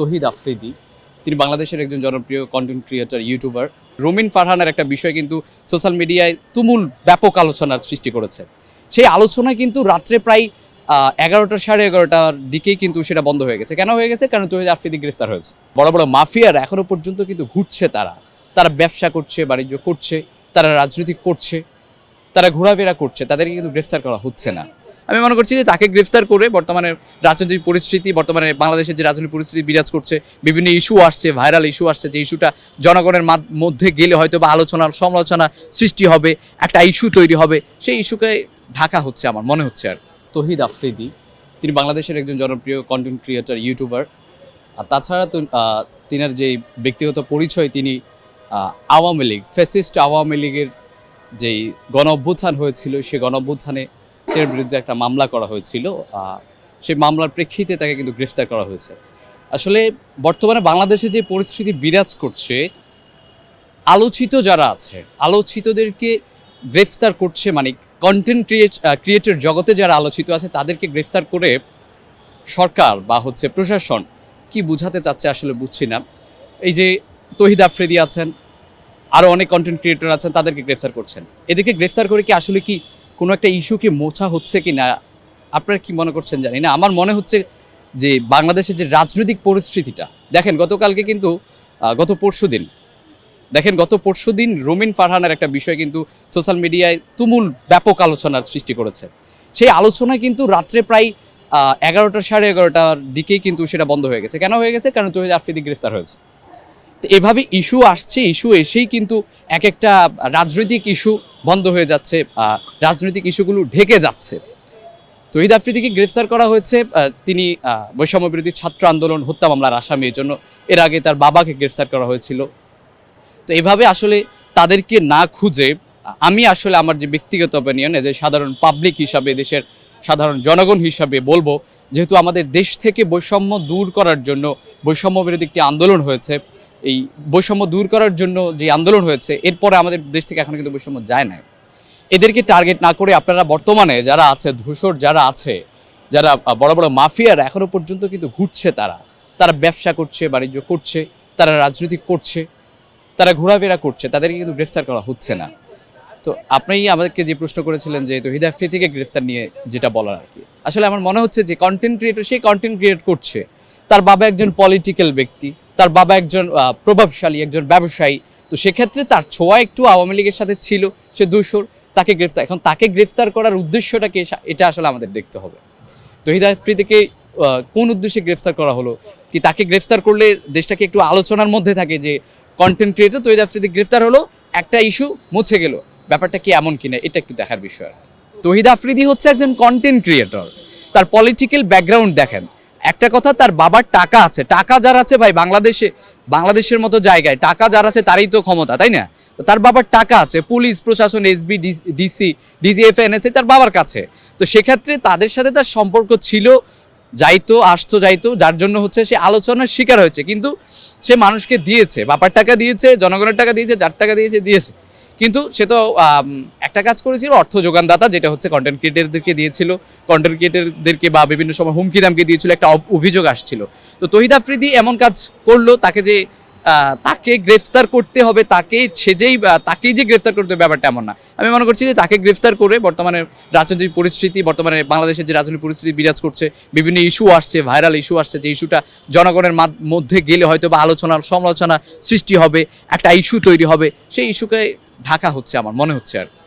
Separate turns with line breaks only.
তহিদ আফ্রিদি। তিনি বাংলাদেশের একজন জনপ্রিয় কন্টেন্ট ক্রিয়েটর ইউটিউবার রোমিন ফারহানের একটা বিষয় কিন্তু সোশ্যাল মিডিয়ায় তুমুল ব্যাপক আলোচনার সৃষ্টি করেছে। সেই আলোচনা কিন্তু রাত্রে প্রায় এগারোটা সাড়ে এগারোটার দিকেই কিন্তু সেটা বন্ধ হয়ে গেছে। কেন হয়ে গেছে? কারণ তহিদ আফ্রিদি গ্রেফতার হয়েছে। বড় বড় মাফিয়ার এখনও পর্যন্ত কিন্তু ঘুরছে তারা। তারা ব্যবসা করছে, বাণিজ্য করছে, তারা রাজনীতি করছে, তারা ঘোরাফেরা করছে, তাদেরকে কিন্তু গ্রেফতার করা হচ্ছে না। আমি মনে করছি যে তাকে গ্রেফতার করে বর্তমানে রাজনৈতিক পরিস্থিতি, বর্তমানে বাংলাদেশের যে রাজনৈতিক পরিস্থিতি বিরাজ করছে, বিভিন্ন ইস্যু আসছে, ভাইরাল ইস্যু আসছে, যে ইস্যুটা জনগণের মধ্যে গেলে হয়তো বা আলোচনা, সমালোচনা সৃষ্টি হবে, একটা ইস্যু তৈরি হবে, সেই ইস্যুকে ঢাকা হচ্ছে আমার মনে হচ্ছে আর তহিদ আফ্রিদি, তিনি বাংলাদেশের একজন জনপ্রিয় কন্টেন্ট ক্রিয়েটার ইউটিউবার আর তাছাড়া তিনার যে ব্যক্তিগত পরিচয়, তিনি আওয়ামী লীগ ফ্যাসিস্ট আওয়ামী লীগের যেই গণ অভ্যুত্থান হয়েছিল সেই গণ অভ্যুত্থানে এর বিরুদ্ধে একটা মামলা করা হয়েছিল সেই মামলার প্রেক্ষিতে তাকে কিন্তু গ্রেফতার করা হয়েছে। আসলে বর্তমানে বাংলাদেশে যে পরিস্থিতি বিরাজ করছে, আলোচিত যারা আছে, আলোচিতদেরকে গ্রেফতার করছে মানে কন্টেন্ট ক্রিয়েট ক্রিয়েটর জগতে যারা আলোচিত আছে, তাদেরকে গ্রেফতার করে সরকার বা হচ্ছে প্রশাসন কি বুঝাতে চাচ্ছে আসলে বুঝছি না। এই যে তহিদ আফ্রিদি আছেন আরও অনেক কন্টেন্ট ক্রিয়েটর আছেন, তাদেরকে গ্রেফতার করছেন। এদেরকে গ্রেফতার করে কি আসলে কি কোনো একটা ইস্যুকে মোছা হচ্ছে কি না আপনারা কি মনে করছেন জানি না। আমার মনে হচ্ছে যে বাংলাদেশের যে রাজনৈতিক পরিস্থিতিটা, দেখেন গতকালকে কিন্তু গত পরশু দিন, দেখেন গত পরশু দিন রোমিন ফারহানের একটা বিষয় কিন্তু সোশ্যাল মিডিয়ায় তুমুল ব্যাপক আলোচনার সৃষ্টি করেছে। সেই আলোচনা কিন্তু রাত্রে প্রায় এগারোটা সাড়ে এগারোটার দিকেই কিন্তু সেটা বন্ধ হয়ে গেছে। কেন হয়ে গেছে? কারণ তহিদ আফ্রিদি গ্রেফতার হয়েছে। তো এভাবে ইস্যু আসছে ইস্যু এসেই কিন্তু এক একটা রাজনৈতিক ইস্যু বন্ধ হয়ে যাচ্ছে রাজনৈতিক ইস্যুগুলো ঢেকে যাচ্ছে। তহিদ আফ্রিদিকে গ্রেফতার করা হয়েছে তিনি আহ, বৈষম্য বিরোধী ছাত্র আন্দোলন হত্যা মামলার আসামি এর জন্য এর আগে তার বাবাকে গ্রেফতার করা হয়েছিল। তো এভাবে আসলে তাদেরকে না খুঁজে আমি আসলে আমার যে ব্যক্তিগত অপিনিয়ন যে সাধারণ পাবলিক হিসাবে দেশের সাধারণ জনগণ হিসাবে বলব যেহেতু আমাদের দেশ থেকে বৈষম্য দূর করার জন্য বৈষম্য বিরোধী একটি আন্দোলন হয়েছে এই বৈষম্য দূর করার জন্য যে আন্দোলন হয়েছে, এরপরে আমাদের দেশ থেকে এখন কিন্তু বৈষম্য যায় না এদেরকে টার্গেট না করে আপনারা বর্তমানে যারা আছে, ধূসর যারা আছে, যারা বড় বড় মাফিয়ার এখনও পর্যন্ত কিন্তু ঘুরছে তারা। তারা ব্যবসা করছে, বাণিজ্য করছে, তারা রাজনীতি করছে, তারা ঘোরাফেরা করছে, তাদেরকে কিন্তু গ্রেফতার করা হচ্ছে না। তো আপনি আমাদেরকে যে প্রশ্ন করেছিলেন যে তহিদ আফ্রিদিকে গ্রেফতার নিয়ে যেটা বলার আর কি? আসলে আমার মনে হচ্ছে যে কন্টেন্ট ক্রিয়েটর সেই কন্টেন্ট ক্রিয়েট করছে। তার বাবা একজন পলিটিক্যাল ব্যক্তি তার বাবা একজন প্রভাবশালী, একজন ব্যবসায়ী। তো সেক্ষেত্রে তার ছোঁয়া একটু আওয়ামী লীগের সাথে ছিল, সে দুশোর তাকে গ্রেফতার, এখন তাকে গ্রেফতার করার উদ্দেশ্যটাকে এটা আসলে আমাদের দেখতে হবে। তহিদ আফ্রিদিকে কোন উদ্দেশ্যে গ্রেফতার করা হলো? কি তাকে গ্রেফতার করলে দেশটাকে একটু আলোচনার মধ্যে থাকে যে কন্টেন্ট ক্রিয়েটর তহিদ আফ্রিদি গ্রেফতার হলো, একটা ইস্যু মুছে গেল। ব্যাপারটা কি এমন কিনা, এটা একটু দেখার বিষয়। তহিদ আফ্রিদি হচ্ছে একজন কন্টেন্ট ক্রিয়েটর তার পলিটিক্যাল ব্যাকগ্রাউন্ড দেখেন। একটা কথা, তার বাবার টাকা আছে। টাকা যার আছে ভাই, বাংলাদেশে, বাংলাদেশের মতো জায়গায়। টাকা যার আছে, তারই তো ক্ষমতা, তাই না? তার বাবার টাকা আছে, পুলিশ, প্রশাসন এসবি ডিসি, ডিজিএফ, এনএসএ, তার বাবার কাছে। তো সেক্ষেত্রে তাদের সাথে তার সম্পর্ক ছিল, যাইতো, আসতো, যাইতো, যার জন্য হচ্ছে সে আলোচনার শিকার হয়েছে। কিন্তু সে মানুষকে দিয়েছে, বাবার টাকা দিয়েছে, জনগণের টাকা দিয়েছে, যার টাকা দিয়েছে দিয়েছে। কিন্তু সে তো একটা কাজ করেছিল, অর্থ যোগানদাতা, যেটা হচ্ছে কন্টেন্ট ক্রিয়েটারদেরকে দিয়েছিল কন্টেন্ট ক্রিয়েটারদেরকে বা বিভিন্ন সময় হুমকি দামকে দিয়েছিল, একটা অভ- অভিযোগ আসছিল। তো তহিদ আফ্রিদি এমন কাজ করল, তাকে যে তাকে গ্রেফতার করতে হবে, তাকে সেজেই তাকেই যে গ্রেফতার করতে হবে, ব্যাপারটা এমন না। আমি মনে করছি যে তাকে গ্রেফতার করে বর্তমানে রাজনৈতিক পরিস্থিতি, বর্তমানে বাংলাদেশের যে রাজনৈতিক পরিস্থিতি বিরাজ করছে, বিভিন্ন ইস্যু আসছে ভাইরাল ইস্যু আসছে, যে ইস্যুটা জনগণের মধ্যে গেলে হয়তো বা আলোচনা, সমালোচনা সৃষ্টি হবে, একটা ইস্যু তৈরি হবে, সেই ইস্যুকে ঢাকা হচ্ছে আমার মনে হচ্ছে আর।